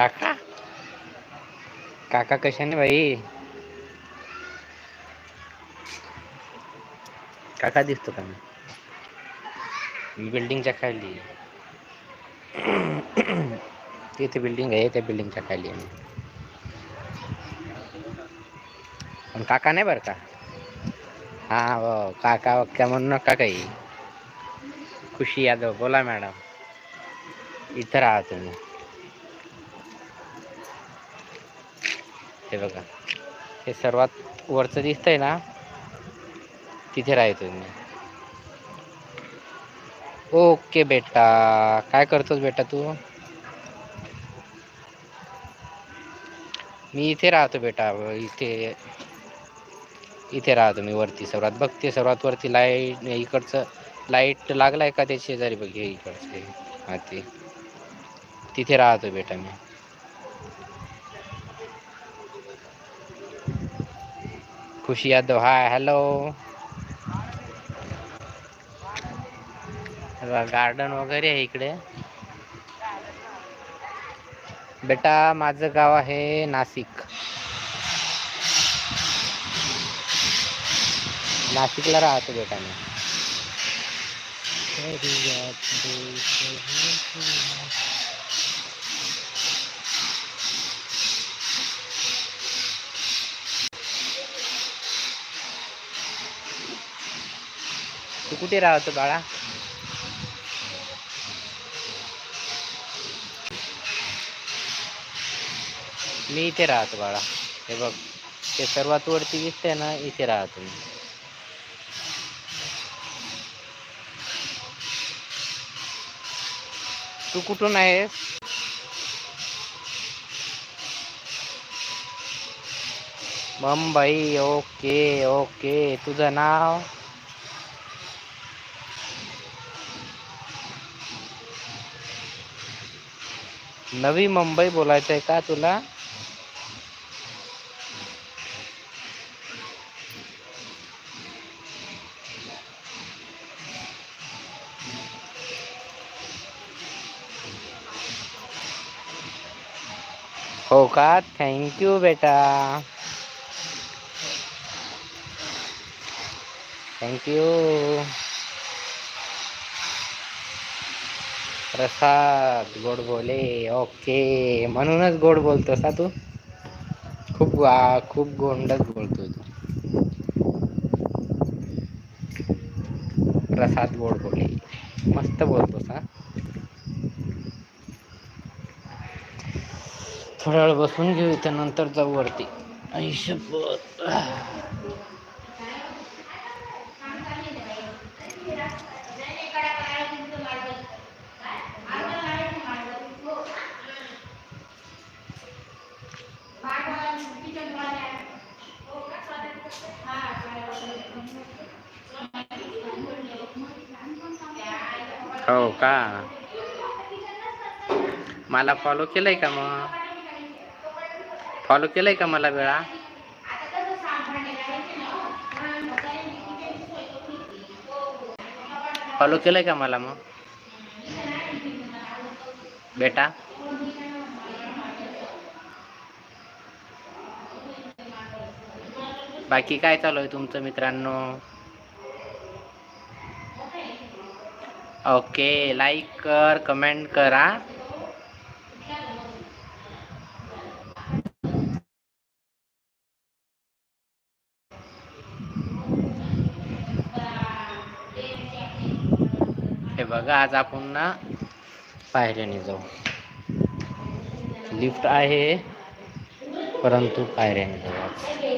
काका? काका कशाने भाई काका दिसतो का? मी बिल्डिंगच्या खाली तिथे बिल्डिंग आहे त्या बिल्डिंगच्या खाली आहे पण काका नाही बरं का? हा हो काका वक्का म्हणून नका काही. खुशी यादव बोला मॅडम. इथं राहा तुम्ही. हे बघा. हे सर्वात वरचं दिसतंय ना तिथे राहायचो मी. ओके बेटा. काय करतोस बेटा तू? मी इथे राहतो बेटा इथे इथे राहतो मी वरती. सर्वात बघते सर्वात वरती लाइट इकडचं लाइट लागलाय का त्या शेजारी बघ. इकडचं इकडचे हा. ते. तिथे राहतो बेटा मी. Khushi Yadav hi hello garden वगैरे आहे इकडे. बेटा माझं गाव आहे नाशिक. नाशिकला राहतो बेटा मी. कुठे राहतो बाळा? मी इथे राहतो बाळा. हे बघ ते सर्वात वरती दिसतंय ना इथे राहतो मी. तू कुठून आहेस? Mumbai okay okay. तुझं नाव? नवी मुंबई बोलायचं आहे का तुला? हो का? थँक्यू बेटा. थँक्यू प्रसाद गोड बोले. ओके म्हणूनच गोड बोलतोस सा तू? खूप खूप गोंडच बोलतोय तू. प्रसाद गोड बोले. मस्त बोलतोस हा? थोडा वेळ बसून घेऊ त्यानंतर जाऊ वरती. आयुष्यभर. हो का? मला फॉलो केलंय का मग? फॉलो केलंय का मला वेळा? फॉलो केलंय का मला मग? बेटा? बाकी काय चालू आहे तुमचं मित्रांनो? ओके लाईक कर कमेंट करा. हे बघा आज आपण ना पायऱ्याने जाऊ. लिफ्ट आहे परंतु पायऱ्याने जाऊ.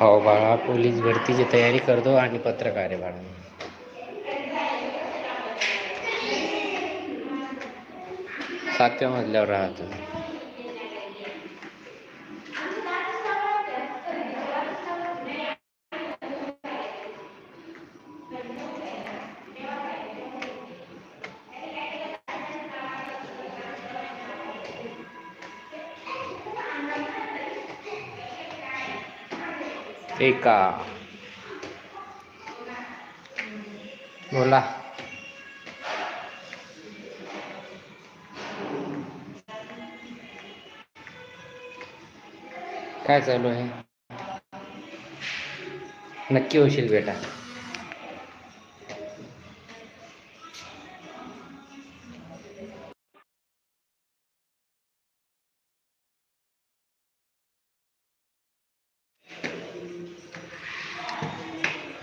हो बाळा पोलीस भरतीची तयारी करतो आणि पत्रकार आहे बाळा. सातव्या मजल्यावर राहतो. एका. बोला. काय चालू आहे? नक्की होशील बेटा.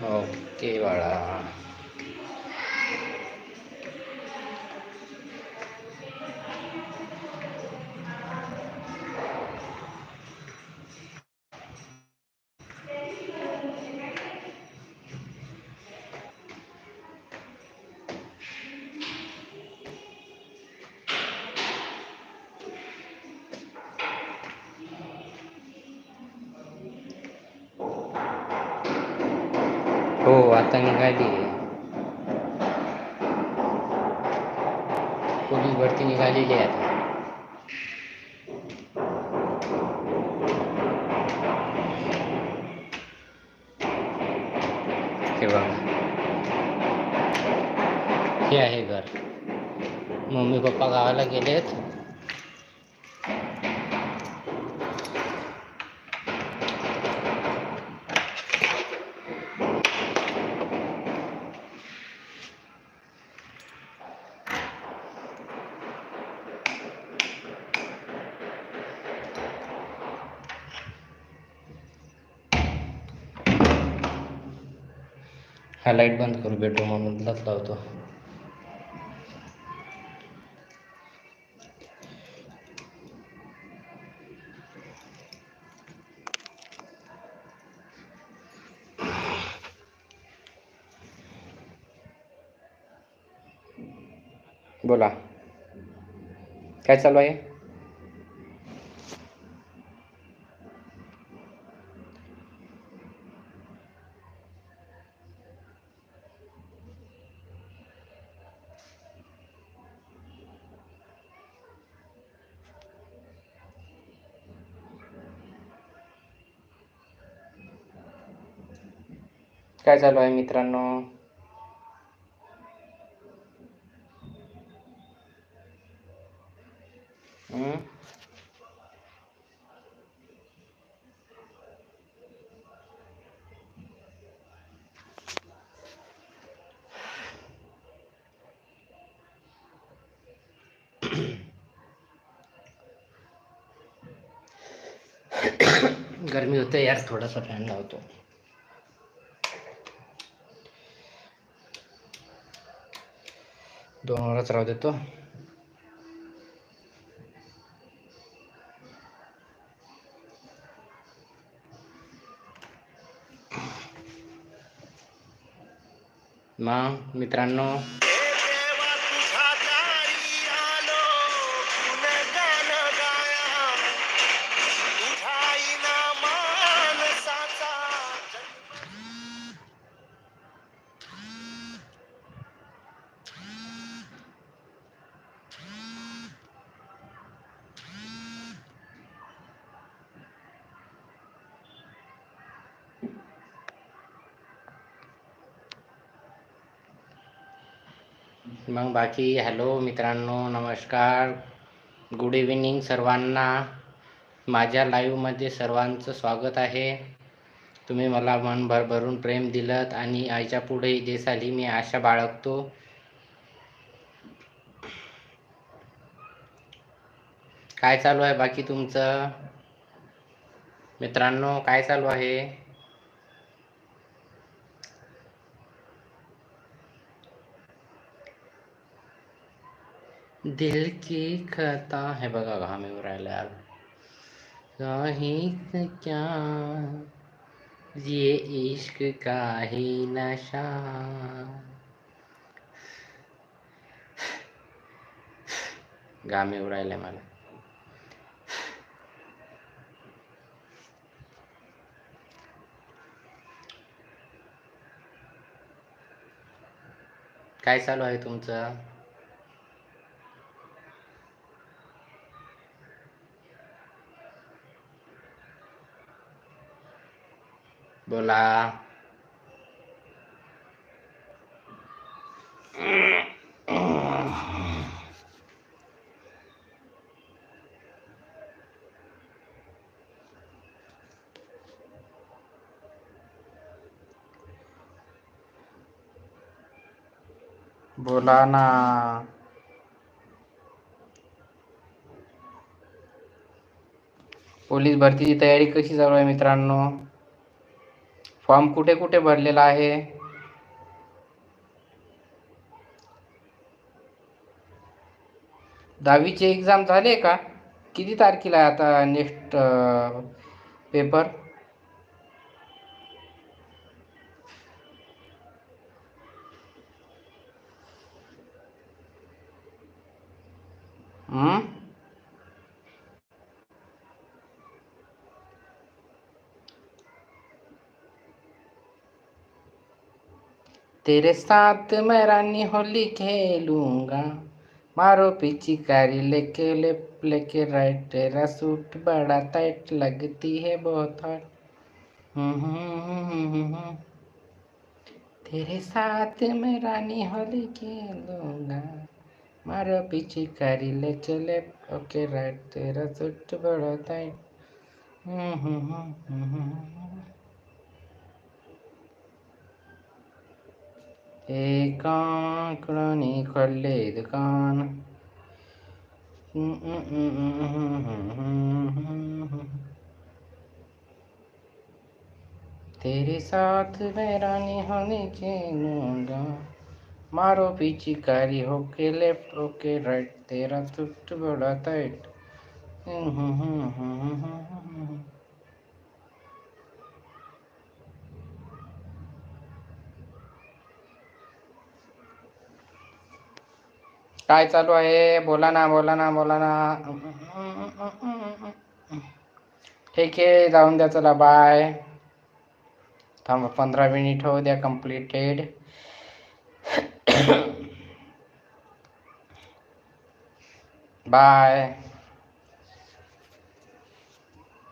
ओके बाळा. हो आता निघाली पोलीस भरती निघालेली आहे आता हे बघा हे आहे घर मम्मी पप्पा गावाला गेलेत हा लाइट बंद करू बेडरूम मधलाच लावतो. बोला. काय चालू आहे? काय चालू आहे मित्रांनो? गर्मी होते यार थोडासा फॅन लावतो. दोन वरच राहू देतो मग मित्रांनो मग बाकी हॅलो मित्रांनो नमस्कार. गुड इव्हिनिंग सर्वांना. माझ्या लाईव्हमध्ये सर्वांचं स्वागत आहे. तुम्ही मला मन भरभरून प्रेम दिलं आणि आईच्या पुढेही देसाली मी आशा बाळगतो. काय चालू आहे बाकी तुमचं? मित्रांनो काय चालू आहे? दिल की खता हे बघा घाम येऊ राहिला यार। काही क्या? ये इश्क का ही नशा। घाम येऊ राहिला मला काय चालू आहे तुमचं? बोला बोला ना पोलीस भरतीची तयारी कशी चालू आहे मित्रांनो? फॉर्म कुठे कुठे भरलेला आहे? दहावीचे एक्झाम झाले का? किती तारखेला आहे आता नेक्स्ट पेपर हम्म तेरे साथ मैं रानी होली खेलूंगा। मारो पिचिकारी लेके लेफ्ट लेके राइट तेरा सूट बड़ा टाइट लगती है बहुत हॉट तेरे साथ मैं रानी होली खेलूंगा। मारो पिचिकारी लेके लेफ्ट ओके राइट तेरा सूट बड़ा टाइट हम्म, हम्म, हम्म, हम्म, हम्म। दुकान तेरे साथ मैरानी होने चलूंगा मारो पिचकारी होके लेफ्ट होके राइट तेरा तुट बड़ा टाइट काय चालू आहे? बोला ना बोला ना बोला ना. ठीक आहे जाऊन द्या चला बाय थांबा पंधरा मिनिट होऊ द्या कम्प्लिटेड बाय